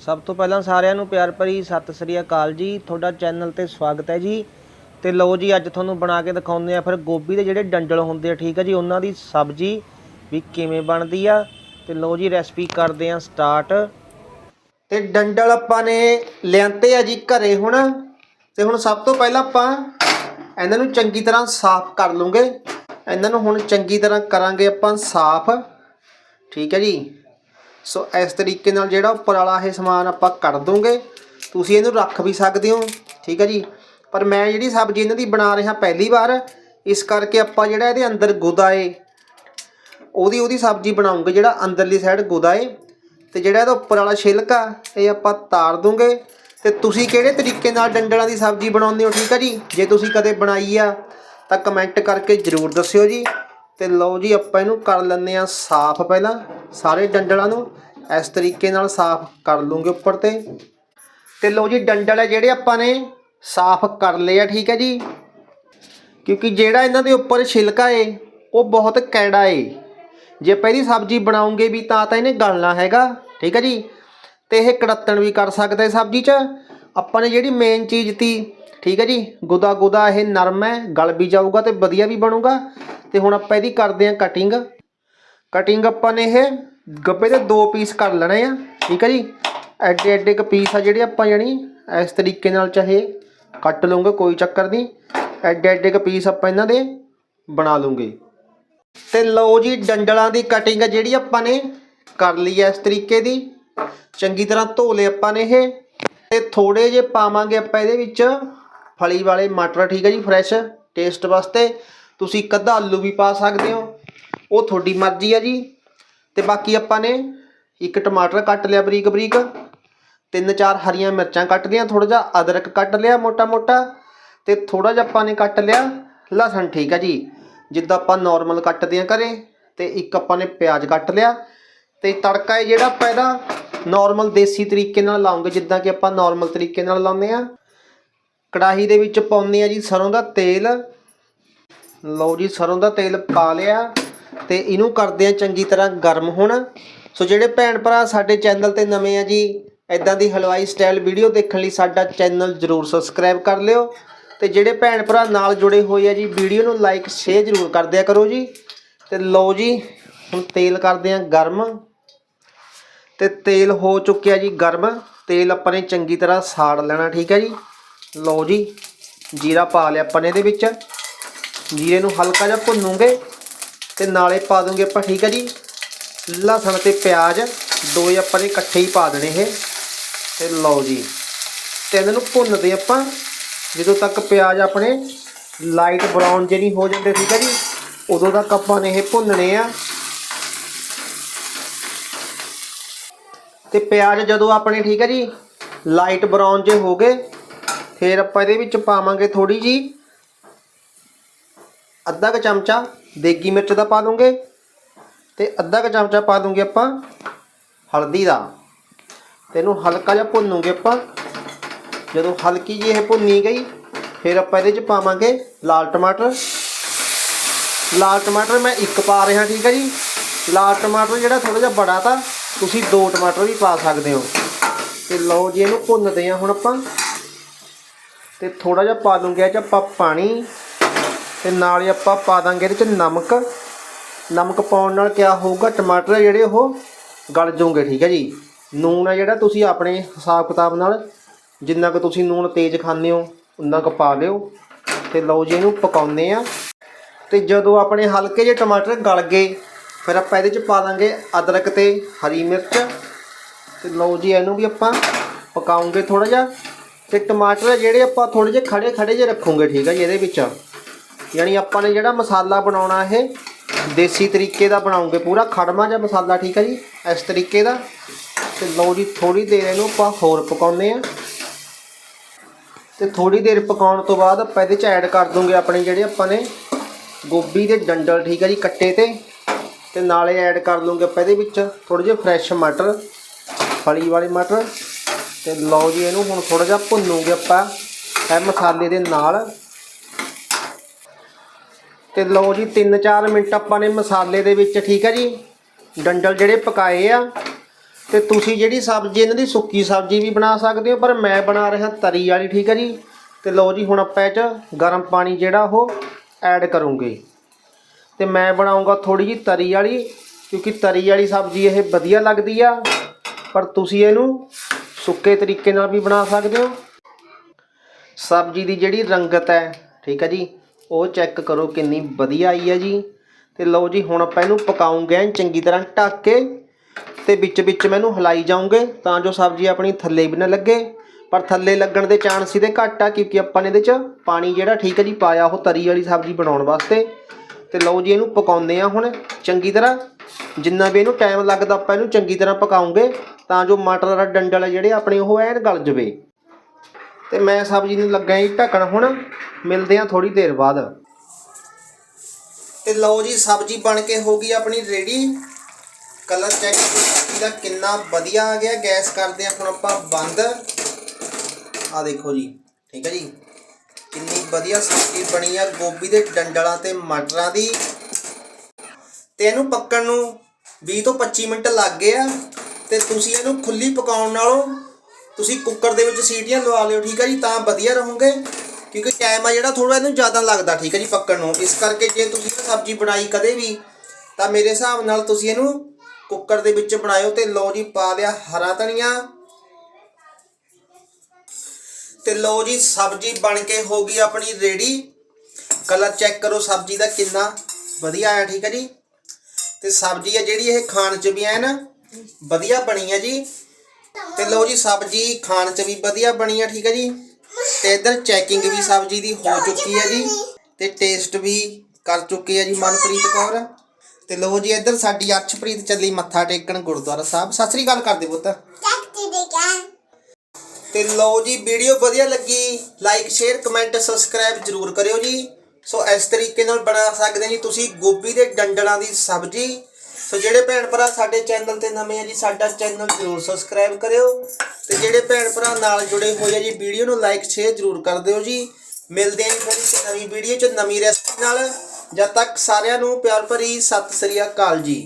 ਸਭ ਤੋਂ ਪਹਿਲਾਂ ਸਾਰਿਆਂ ਨੂੰ ਪਿਆਰ ਭਰੀ ਸਤਿ ਸ੍ਰੀ ਅਕਾਲ ਜੀ। ਤੁਹਾਡਾ ਚੈਨਲ ਤੇ ਸਵਾਗਤ ਹੈ ਜੀ। ਤੇ ਲਓ ਜੀ, ਅੱਜ ਤੁਹਾਨੂੰ ਬਣਾ ਕੇ ਦਿਖਾਉਂਦੇ ਆ ਫਿਰ ਗੋਭੀ ਦੇ ਜਿਹੜੇ ਡੰਡਲ ਹੁੰਦੇ ਆ, ਠੀਕ ਹੈ ਜੀ? ਉਹਨਾਂ ਦੀ ਸਬਜ਼ੀ ਵੀ ਕਿਵੇਂ ਬਣਦੀ ਆ। ਤੇ ਲਓ ਜੀ, ਰੈਸਪੀ ਕਰਦੇ ਆ ਸਟਾਰਟ। ਤੇ ਡੰਡਲ ਆਪਾਂ ਨੇ ਲਿਆਂਤੇ ਆ ਜੀ ਘਰੇ ਹੁਣ। ਤੇ ਹੁਣ ਸਭ ਤੋਂ ਪਹਿਲਾਂ ਆਪਾਂ ਇਹਨਾਂ ਨੂੰ ਚੰਗੀ ਤਰ੍ਹਾਂ ਸਾਫ਼ ਕਰ ਲੂੰਗੇ ਇਹਨਾਂ ਨੂੰ ਹੁਣ ਚੰਗੀ ਤਰ੍ਹਾਂ ਕਰਾਂਗੇ ਆਪਾਂ ਸਾਫ਼। ਠੀਕ ਹੈ ਜੀ? ਸੋ ਇਸ ਤਰੀਕੇ ਨਾਲ ਜਿਹੜਾ ਉੱਪਰ ਵਾਲਾ ਇਹ ਸਮਾਨ ਆਪਾਂ ਕੱਢ ਦੂੰਗੇ। ਤੁਸੀਂ ਇਹਨੂੰ ਰੱਖ ਵੀ ਸਕਦੇ ਹੋ, ਠੀਕ ਹੈ ਜੀ? ਪਰ ਮੈਂ ਜਿਹੜੀ ਸਬਜ਼ੀ ਇਹਨਾਂ ਦੀ ਬਣਾ ਰਿਹਾ ਪਹਿਲੀ ਵਾਰ, ਇਸ ਕਰਕੇ ਆਪਾਂ ਜਿਹੜਾ ਇਹਦੇ ਅੰਦਰ ਗੁਦਾ ਏ, ਉਹਦੀ ਉਹਦੀ ਸਬਜ਼ੀ ਬਣਾਉਂਗੇ, ਜਿਹੜਾ ਅੰਦਰਲੀ ਸਾਈਡ ਗੁਦਾ ਏ। ਤੇ ਜਿਹੜਾ ਇਹਦਾ ਉੱਪਰ ਵਾਲਾ ਛਿਲਕ ਆ ਇਹ ਆਪਾਂ ਤਾਰ ਦੂੰਗੇ। ਤੇ ਤੁਸੀਂ ਕਿਹੜੇ ਤਰੀਕੇ ਨਾਲ ਡੰਡਲਾਂ ਦੀ ਸਬਜ਼ੀ ਬਣਾਉਂਦੇ ਹੋ, ਠੀਕ ਹੈ ਜੀ? ਜੇ ਤੁਸੀਂ ਕਦੇ ਬਣਾਈ ਆ, ਤਾਂ ਕਮੈਂਟ ਕਰਕੇ ਜਰੂਰ ਦੱਸਿਓ ਜੀ। ਤੇ ਲਓ ਜੀ, ਆਪਾਂ ਇਹਨੂੰ ਕਰ ਲੈਂਦੇ ਆ ਸਾਫ਼ ਪਹਿਲਾਂ। ਸਾਰੇ ਡੰਡਲਾਂ ਨੂੰ ਇਸ ਤਰੀਕੇ ਨਾਲ ਸਾਫ਼ ਕਰ ਲੂੰਗੇ ਉੱਪਰ ਤੇ। ਤੇ ਲਓ ਜੀ, ਡੰਡਲ ਹੈ ਜਿਹੜੇ ਆਪਾਂ ਨੇ ਸਾਫ਼ ਕਰ ਲਏ ਆ, ਠੀਕ ਹੈ ਜੀ? ਕਿਉਂਕਿ ਜਿਹੜਾ ਇਹਨਾਂ ਦੇ ਉੱਪਰ ਛਿਲਕਾ ਏ, ਉਹ ਬਹੁਤ ਕੈੜਾ ਏ। ਜੇ ਪਹਿਲੀ ਸਬਜ਼ੀ ਬਣਾਉਂਗੇ ਵੀ, ਤਾਂ ਤਾਂ ਇਹਨੇ ਗਲਣਾ ਹੈਗਾ, ਠੀਕ ਹੈ ਜੀ? ਤੇ ਇਹ ਕੜੱਤਣ ਵੀ ਕਰ ਸਕਦਾ ਸਬਜ਼ੀ 'ਚ। ਆਪਾਂ ਨੇ ਜਿਹੜੀ ਮੇਨ ਚੀਜ਼ ਤੀ, ਠੀਕ ਹੈ ਜੀ? ਗੁਦਾ ਗੁਦਾ ਇਹ ਨਰਮ ਹੈ, ਗਲ ਵੀ ਜਾਊਗਾ ਤੇ ਵਧੀਆ ਵੀ ਬਣੂਗਾ। ਤੇ ਹੁਣ ਆਪਾਂ ਇਹਦੀ ਕਰਦੇ ਹਾਂ ਕਟਿੰਗ ਕਟਿੰਗ ਆਪਾਂ ਨੇ ਇਹ ਗੱਬੇ ਦੇ ਦੋ ਪੀਸ ਕਰ ਲੈਣੇ ਆ, ਠੀਕ ਹੈ ਜੀ? ਐਡੇ ਐਡੇ ਕ ਪੀਸ ਆ ਜਿਹੜੇ ਆਪਾਂ ਜਾਣੀ ਇਸ ਤਰੀਕੇ ਨਾਲ ਚਾਹੇ ਕੱਟ ਲਵਾਂਗੇ ਕੋਈ ਚੱਕਰ ਨਹੀਂ। ਐਡੇ ਐਡੇ ਕ ਪੀਸ ਆਪਾਂ ਇਹਨਾਂ ਦੇ ਬਣਾ ਲਵਾਂਗੇ ਤੇ ਲਓ ਜੀ, ਡੰਡਲਾਂ ਦੀ ਕਟਿੰਗ ਆ ਜਿਹੜੀ ਆਪਾਂ ਨੇ ਕਰ ਲਈ ਐ ਇਸ ਤਰੀਕੇ ਦੀ। ਚੰਗੀ ਤਰ੍ਹਾਂ ਧੋ ਲਏ ਆਪਾਂ ਨੇ ਇਹ। ਤੇ ਥੋੜੇ ਜੇ ਪਾਵਾਂਗੇ ਆਪਾਂ ਇਹਦੇ ਵਿੱਚ ਫਲੀ ਵਾਲੇ ਮਟਰ, ਠੀਕ ਹੈ ਜੀ ਫਰੈਸ਼ ਟੇਸਟ ਵਾਸਤੇ। ਤੁਸੀਂ ਇੱਕ ਅੱਧਾ ਆਲੂ ਵੀ ਪਾ ਸਕਦੇ ਹੋ। ਉਹ ਤੁਹਾਡੀ ਮਰਜ਼ੀ ਆ ਜੀ। ਤੇ ਬਾਕੀ ਆਪਾਂ ਨੇ ਇੱਕ ਟਮਾਟਰ ਕੱਟ ਲਿਆ ਬਰੀਕ ਬਰੀਕ। ਤਿੰਨ ਚਾਰ ਹਰੀਆਂ ਮਿਰਚਾਂ ਕੱਟ ਲਿਆ ਥੋੜਾ ਜਿਹਾ ਅਦਰਕ ਕੱਟ ਲਿਆ ਮੋਟਾ ਮੋਟਾ। ਤੇ ਥੋੜਾ ਜਿਹਾ ਆਪਾਂ ਨੇ ਕੱਟ ਲਿਆ ਲਸਣ, ਠੀਕ ਆ ਜੀ। ਜਿੱਦਾਂ ਆਪਾਂ ਨਾਰਮਲ ਕੱਟਦੇ ਆ ਘਰੇ, ਤੇ ਇੱਕ ਆਪਾਂ ਨੇ ਪਿਆਜ਼ ਕੱਟ ਲਿਆ। ਤੇ ਤੜਕਾ ਹੈ ਜਿਹੜਾ ਆਪਾਂ ਇਹਦਾ ਨਾਰਮਲ ਦੇਸੀ ਤਰੀਕੇ ਨਾਲ ਲਾਉਂਗੇ, ਜਿੱਦਾਂ ਕਿ ਆਪਾਂ ਨਾਰਮਲ ਤਰੀਕੇ ਨਾਲ ਲਾਉਂਦੇ ਆ। ਕੜਾਹੀ ਦੇ ਵਿੱਚ ਪਾਉਂਦੇ ਆ ਜੀ ਸਰੋਂ ਦਾ ਤੇਲ। ਲਓ ਜੀ, ਸਰੋਂ ਦਾ ਤੇਲ ਪਾ ਲਿਆ। ਤੇ ਇਹਨੂੰ ਕਰਦੇ ਆ ਚੰਗੀ ਤਰ੍ਹਾਂ ਗਰਮ ਹੁਣ। ਸੋ ਜਿਹੜੇ ਭੈਣ ਭਰਾ ਸਾਡੇ ਚੈਨਲ ਤੇ ਨਵੇਂ ਆ ਜੀ ਇਦਾਂ ਦੀ ਹਲਵਾਈ ਸਟਾਈਲ ਵੀਡੀਓ ਦੇਖਣ ਲਈ ਸਾਡਾ ਚੈਨਲ ਜਰੂਰ ਸਬਸਕ੍ਰਾਈਬ ਕਰ ਲਿਓ। ਤੇ ਜਿਹੜੇ ਭੈਣ ਭਰਾ ਨਾਲ ਜੁੜੇ ਹੋਏ ਆ ਜੀ ਵੀਡੀਓ ਨੂੰ ਲਾਈਕ ਸ਼ੇਅਰ ਜਰੂਰ ਕਰ ਦਿਆ ਕਰੋ ਜੀ। ਤੇ ਲਓ ਜੀ, ਹੁਣ ਤੇਲ ਕਰਦੇ ਆ ਗਰਮ। ਤੇ ਤੇਲ ਹੋ ਚੁੱਕਿਆ ਜੀ ਗਰਮ। ਤੇਲ ਆਪਾਂ ਨੇ ਚੰਗੀ ਤਰ੍ਹਾਂ ਸਾੜ ਲੈਣਾ, ਠੀਕ ਹੈ ਜੀ। ਲਓ ਜੀ, ਜੀਰਾ ਪਾ ਲਿਆ ਆਪਾਂ ਨੇ ਇਹਦੇ ਵਿੱਚ। ਜੀਰੇ ਨੂੰ ਹਲਕਾ ਜਿਹਾ ਭੁੰਨੂਗੇ। ਤੇ ਨਾਲੇ ਪਾ ਦੂੰਗੇ ਆਪਾਂ, ਠੀਕ ਹੈ ਜੀ? ਲਸਣ ਤੇ ਪਿਆਜ਼ ਦੋਏ ਆਪਾਂ ਨੇ ਇਕੱਠੇ ਹੀ ਪਾ ਦੇਣੇ ਇਹ। ਤੇ ਲਓ ਜੀ, ਤੇ ਇਹਨਾਂ ਨੂੰ ਭੁੰਨਦੇ ਆਪਾਂ। ਜਦੋਂ ਤੱਕ ਪਿਆਜ਼ ਆਪਣੇ ਲਾਈਟ ਬਰਾਊਨ ਜਿਹੇ ਨਹੀਂ ਹੋ ਜਾਂਦੇ, ਠੀਕ ਹੈ ਜੀ? ਉਦੋਂ ਤੱਕ ਆਪਾਂ ਨੇ ਇਹ ਭੁੰਨਣੇ ਆ। ਤੇ ਪਿਆਜ਼ ਜਦੋਂ ਆਪਣੇ, ਠੀਕ ਹੈ ਜੀ? ਲਾਈਟ ਬਰਾਊਨ ਜੇ ਹੋ ਗਏ, ਫਿਰ ਆਪਾਂ ਇਹਦੇ ਵਿੱਚ ਪਾਵਾਂਗੇ ਥੋੜੀ ਜੀ ਅੱਧਾ ਕ ਚਮਚਾ ਦੇਗੀ ਮਿਰਚ ਦਾ ਪਾ ਦੂੰਗੇ ਤੇ ਅੱਧਾ ਕ ਚਮਚਾ ਪਾ ਦੂੰਗੇ ਆਪਾਂ ਹਲਦੀ ਦਾ। ਤੇ ਇਹਨੂੰ ਹਲਕਾ ਜਿਹਾ ਭੁੰਨੂਗੇ ਆਪਾਂ। ਜਦੋਂ ਹਲਕੀ ਜਿਹੀ ਇਹ ਭੁੰਨੀ ਗਈ, ਫਿਰ ਆਪਾਂ ਇਹਦੇ ਚ ਪਾਵਾਂਗੇ ਲਾਲ ਟਮਾਟਰ। ਲਾਲ ਟਮਾਟਰ ਮੈਂ ਇੱਕ ਪਾ ਰਿਹਾ, ਠੀਕ ਹੈ ਜੀ? ਲਾਲ ਟਮਾਟਰ ਜਿਹੜਾ ਥੋੜਾ ਜਿਹਾ ਬੜਾ ਤਾਂ, ਤੁਸੀਂ ਦੋ ਟਮਾਟਰ ਵੀ ਪਾ ਸਕਦੇ ਹੋ। ਤੇ ਲਓ ਜੀ, ਇਹਨੂੰ ਭੁੰਨਦੇ ਆ ਹੁਣ ਆਪਾਂ। ਤੇ ਥੋੜਾ ਜਿਹਾ ਪਾ ਲੂੰਗੇ ਇਹ ਚ ਆਪਾਂ ਪਾਣੀ। ਤੇ ਨਾਲ ਹੀ ਆਪਾਂ ਪਾ ਦਾਂਗੇ ਇਹਦੇ ਚ ਨਮਕ। ਨਮਕ ਪਾਉਣ ਨਾਲ ਕੀ ਹੋਊਗਾ, ਟਮਾਟਰ ਜਿਹੜੇ ਉਹ ਗਲ ਜਾਣਗੇ ਠੀਕ ਹੈ ਜੀ। ਨੂਨ ਆ ਜਿਹੜਾ ਤੁਸੀਂ ਆਪਣੇ ਹਿਸਾਬ ਕਿਤਾਬ ਨਾਲ ਜਿੰਨਾ ਕੁ ਤੁਸੀਂ ਨੂਨ ਤੇਜ਼ ਖਾਂਦੇ ਹੋ, ਉਨਾ ਕੁ ਪਾ ਲਿਓ। ਤੇ ਲਓ ਜੀ, ਇਹਨੂੰ ਪਕਾਉਂਦੇ ਆ ਤੇ ਜਦੋਂ ਆਪਣੇ ਹਲਕੇ ਜਿਹੇ ਟਮਾਟਰ ਗਲ ਗਏ, ਫਿਰ ਆਪਾਂ ਇਹਦੇ ਚ ਪਾ ਦਾਂਗੇ ਅਦਰਕ ਤੇ ਹਰੀ ਮਿਰਚ। ਤੇ ਲਓ ਜੀ, ਇਹਨੂੰ ਵੀ ਆਪਾਂ ਪਕਾਉਂਗੇ ਥੋੜਾ ਜਿਹਾ। ਤੇ ਟਮਾਟਰ ਜਿਹੜੇ ਆਪਾਂ ਥੋੜੇ ਜਿਹੇ ਖੜੇ ਖੜੇ ਜਿਹੇ ਰੱਖੂਗੇ, ਠੀਕ ਹੈ ਜੀ, ਇਹਦੇ ਵਿੱਚ। ਯਾਨੀ ਆਪਾਂ ਨੇ ਜਿਹੜਾ ਮਸਾਲਾ ਬਣਾਉਣਾ ਇਹ ਦੇਸੀ ਤਰੀਕੇ ਦਾ ਬਣਾਉਂਗੇ ਪੂਰਾ, ਖੜਮਾ ਜਿਹਾ ਮਸਾਲਾ, ਠੀਕ ਹੈ ਜੀ? ਇਸ ਤਰੀਕੇ ਦਾ। ਤੇ ਲਓ ਜੀ ਥੋੜੀ ਦੇਰ ਇਹਨੂੰ ਆਪਾਂ ਹੋਰ ਪਕਾਉਂਦੇ ਆ ਤੇ ਥੋੜੀ ਦੇਰ ਪਕਾਉਣ ਤੋਂ ਬਾਅਦ ਆਪਾਂ ਇਹਦੇ ਚ ਐਡ ਕਰ ਦੂੰਗੇ ਆਪਣੇ ਜਿਹੜੇ ਆਪਾਂ ਨੇ ਗੋਭੀ ਦੇ ਡੰਡਲ, ਠੀਕ ਹੈ ਜੀ, ਕੱਟੇ ਤੇ। ਤੇ ਨਾਲੇ ਐਡ ਕਰ ਲੂੰਗੇ ਆਪਾਂ ਇਹਦੇ ਵਿੱਚ ਥੋੜੇ ਜਿਹੇ ਫਰੈਸ਼ ਮਟਰ, ਫਲੀ ਵਾਲੇ ਮਟਰ। ਤੇ ਲਓ ਜੀ, ਇਹਨੂੰ ਹੁਣ ਥੋੜਾ ਜਿਹਾ ਭੁੰਨੂਗੇ ਆਪਾਂ ਇਹ ਮਸਾਲੇ ਦੇ ਨਾਲ। ਤੇ ਲਓ ਜੀ 3-4 ਮਿੰਟ ਆਪਾਂ ਨੇ ਮਸਾਲੇ ਦੇ ਵਿੱਚ, ਠੀਕ ਹੈ ਜੀ? ਡੰਡਲ ਜਿਹੜੇ ਪਕਾਏ ਆ, ਤੇ ਤੁਸੀਂ ਜਿਹੜੀ ਸਬਜ਼ੀ, ਇਹਨਾਂ ਦੀ ਸੁੱਕੀ ਸਬਜ਼ੀ ਵੀ ਬਣਾ ਸਕਦੇ ਹੋ, ਪਰ ਮੈਂ ਬਣਾ ਰਿਹਾ ਤਰੀ ਵਾਲੀ, ਠੀਕ ਹੈ ਜੀ? ਤੇ ਲਓ ਜੀ, ਹੁਣ ਆਪਾਂ ਇਹ 'ਚ ਗਰਮ ਪਾਣੀ ਜਿਹੜਾ ਉਹ ਐਡ ਕਰੂੰਗੇ। ਤੇ ਮੈਂ ਬਣਾਉਂਗਾ ਥੋੜੀ ਜੀ ਤਰੀ ਵਾਲੀ, ਕਿਉਂਕਿ ਤਰੀ ਵਾਲੀ ਸਬਜ਼ੀ ਇਹ ਵਧੀਆ ਲੱਗਦੀ ਆ, ਪਰ ਤੁਸੀਂ ਇਹਨੂੰ ਸੁੱਕੇ ਤਰੀਕੇ ਨਾਲ ਵੀ ਬਣਾ ਸਕਦੇ ਹੋ। ਸਬਜ਼ੀ ਦੀ ਜਿਹੜੀ ਰੰਗਤ ਹੈ, ਠੀਕ ਹੈ ਜੀ? ਉਹ ਚੈੱਕ ਕਰੋ ਕਿੰਨੀ ਵਧੀਆ ਆਈ ਹੈ ਜੀ। ਤੇ ਲਓ ਜੀ, ਹੁਣ ਆਪਾਂ ਇਹਨੂੰ ਪਕਾਉਂਗੇ ਚੰਗੀ ਤਰ੍ਹਾਂ ਢੱਕ ਕੇ ਤੇ ਵਿੱਚ ਵਿੱਚ ਮੈਨੂੰ ਹਿਲਾਈ ਜਾਉਂਗੇ ਤਾਂ ਜੋ ਸਬਜ਼ੀ ਆਪਣੀ ਥੱਲੇ ਵੀ ਨਾ ਲੱਗੇ। ਪਰ ਥੱਲੇ ਲੱਗਣ ਦੇ ਚਾਂਸ ਇਹਦੇ ਘੱਟ ਆ ਕਿਉਂਕਿ ਆਪਾਂ ਨੇ ਇਹਦੇ 'ਚ ਪਾਣੀ ਜਿਹੜਾ ਠੀਕ ਹੈ ਜੀ, ਪਾਇਆ, ਉਹ ਤਰੀ ਵਾਲੀ ਸਬਜ਼ੀ ਬਣਾਉਣ ਵਾਸਤੇ। ਤੇ ਲਓ ਜੀ, ਇਹਨੂੰ ਪਕਾਉਂਦੇ ਆ ਹੁਣ ਚੰਗੀ ਤਰ੍ਹਾਂ। ਜਿੰਨਾ ਵੀ ਇਹਨੂੰ ਟਾਈਮ ਲੱਗਦਾ ਆਪਾਂ ਇਹਨੂੰ ਚੰਗੀ ਤਰ੍ਹਾਂ ਪਕਾਉਂਗੇ ਤਾਂ ਜੋ ਮਟਰ ਦਾ ਡੰਡਲ ਜਿਹੜੇ ਆਪਣੇ, ਉਹ ਐਨ ਗਲ ਜਵੇ। ਤੇ ਮੈਂ ਸਬਜ਼ੀ ਨੂੰ ਲੱਗਾ ਜੀ ਢੱਕਣ ਹੁਣ। ਮਿਲਦੇ ਆ ਥੋੜੀ ਦੇਰ ਬਾਅਦ। ਤੇ ਲਓ ਜੀ, ਸਬਜ਼ੀ ਬਣ ਕੇ ਹੋ ਗਈ ਆਪਣੀ ਰੈਡੀ ਕਲਰ ਚੈੱਕ ਸਬਜ਼ੀ ਦਾ ਕਿੰਨਾ ਵਧੀਆ ਆ ਗਿਆ। ਗੈਸ ਕਰਦੇ ਆ ਹੁਣ ਆਪਾਂ ਬੰਦ। ਆ ਦੇਖੋ ਜੀ, ਠੀਕ ਹੈ ਜੀ। ਕਿੰਨੀ ਵਧੀਆ ਸਬਜ਼ੀ ਬਣੀ ਆ ਗੋਭੀ ਦੇ ਡੰਡਲਾਂ ਤੇ ਮਟਰਾਂ ਦੀ। ਤੇ ਇਹਨੂੰ ਪੱਕਣ ਨੂੰ 20 ਤੋਂ 25 ਮਿੰਟ ਲੱਗ ਗਏ ਆ। ਤੇ ਤੁਸੀਂ ਇਹਨੂੰ ਖੁੱਲੀ ਪਕਾਉਣ ਨਾਲੋਂ ਤੁਸੀਂ ਕੁੱਕਰ ਦੇ ਵਿੱਚ ਸੀਟੀਆਂ ਲਵਾ ਲਿਓ, ਠੀਕ ਹੈ ਜੀ? ਤਾਂ ਵਧੀਆ ਰਹੋਗੇ, ਕਿਉਂਕਿ ਟਾਈਮ ਆ ਜਿਹੜਾ ਥੋੜਾ ਇਹਨੂੰ ਜ਼ਿਆਦਾ ਲੱਗਦਾ, ਠੀਕ ਹੈ ਜੀ, ਪੱਕਣ ਨੂੰ। ਇਸ ਕਰਕੇ ਜੇ ਤੁਸੀਂ ਸਬਜ਼ੀ ਬਣਾਈ ਕਦੇ ਵੀ, ਤਾਂ ਮੇਰੇ ਹਿਸਾਬ ਨਾਲ ਤੁਸੀਂ ਇਹਨੂੰ ਕੁੱਕਰ ਦੇ ਵਿੱਚ ਬਣਾਇਓ ਤੇ ਲਓ ਜੀ, ਪਾ ਲਿਆ ਹਰਾ ਧਨੀਆ। ਤੇ ਲਓ ਜੀ, ਸਬਜ਼ੀ ਬਣ ਕੇ ਹੋ ਗਈ ਆਪਣੀ ਰੈਡੀ ਕਲਰ ਚੈੱਕ ਕਰੋ ਸਬਜ਼ੀ ਦਾ ਕਿੰਨਾ ਵਧੀਆ ਆਇਆ, ਠੀਕ ਹੈ ਜੀ? ਤੇ ਸਬਜ਼ੀ ਆ ਜਿਹੜੀ ਇਹ ਖਾਣ 'ਚ ਵੀ ਐ ਨਾ, ਵਧੀਆ ਬਣੀ ਹੈ ਜੀ। ਤੇ ਲਓ ਜੀ ਸਬਜ਼ੀ ਖਾਣ 'ਚ ਵੀ ਵਧੀਆ ਬਣੀ ਹੈ ਠੀਕ ਹੈ ਜੀ। ਤੇ ਇਧਰ ਚੈਕਿੰਗ ਵੀ ਸਬਜ਼ੀ ਦੀ ਹੋ ਚੁੱਕੀ ਹੈ ਜੀ। ਤੇ ਟੇਸਟ ਵੀ ਕਰ ਚੁੱਕੀ ਹੈ ਜੀ ਮਨਪ੍ਰੀਤ ਕੌਰ। ਤੇ ਲਓ ਜੀ ਇਧਰ ਸਾਡੀ ਅਰਸ਼ਪ੍ਰੀਤ ਚੱਲੀ ਮੱਥਾ ਟੇਕਣ ਗੁਰਦੁਆਰਾ ਸਾਹਿਬ। ਸਤਿ ਸ੍ਰੀ ਅਕਾਲ ਕਰਦੇ ਪੁੱਤ। ਤੇ ਲਓ ਜੀ ਵੀਡੀਓ ਵਧੀਆ ਲੱਗੀ ਲਾਈਕ ਸ਼ੇਅਰ ਕਮੈਂਟ ਸਬਸਕ੍ਰਾਈਬ ਜਰੂਰ ਕਰਿਓ ਜੀ। ਸੋ ਇਸ ਤਰੀਕੇ ਨਾਲ ਬਣਾ ਸਕਦੇ ਜੀ ਤੁਸੀਂ ਗੋਭੀ ਦੇ ਡੰਡਲਾਂ ਦੀ ਸਬਜ਼ੀ। ਸੋ ਜਿਹੜੇ ਭੈਣ ਭਰਾ ਸਾਡੇ ਚੈਨਲ ਤੇ ਨਵੇਂ ਆ ਜੀ, ਸਾਡਾ ਚੈਨਲ ਜਰੂਰ ਸਬਸਕ੍ਰਾਈਬ ਕਰਿਓ ਤੇ ਜਿਹੜੇ ਭੈਣ ਭਰਾ ਨਾਲ ਜੁੜੇ ਹੋਏ ਆ ਜੀ, ਵੀਡੀਓ ਨੂੰ ਲਾਈਕ ਸ਼ੇਅਰ ਜਰੂਰ ਕਰ ਦਿਓ ਜੀ। ਮਿਲਦੇ ਆਂ ਜੀ ਫਿਰ ਇੱਕ ਨਵੀਂ ਵੀਡੀਓ 'ਚ, ਨਵੀਂ ਰੈਸਪੀ ਨਾਲ। ਜਦ ਤੱਕ ਸਾਰਿਆਂ ਨੂੰ ਪਿਆਰ ਭਰੀ ਸਤਿ ਸ੍ਰੀ ਅਕਾਲ ਜੀ।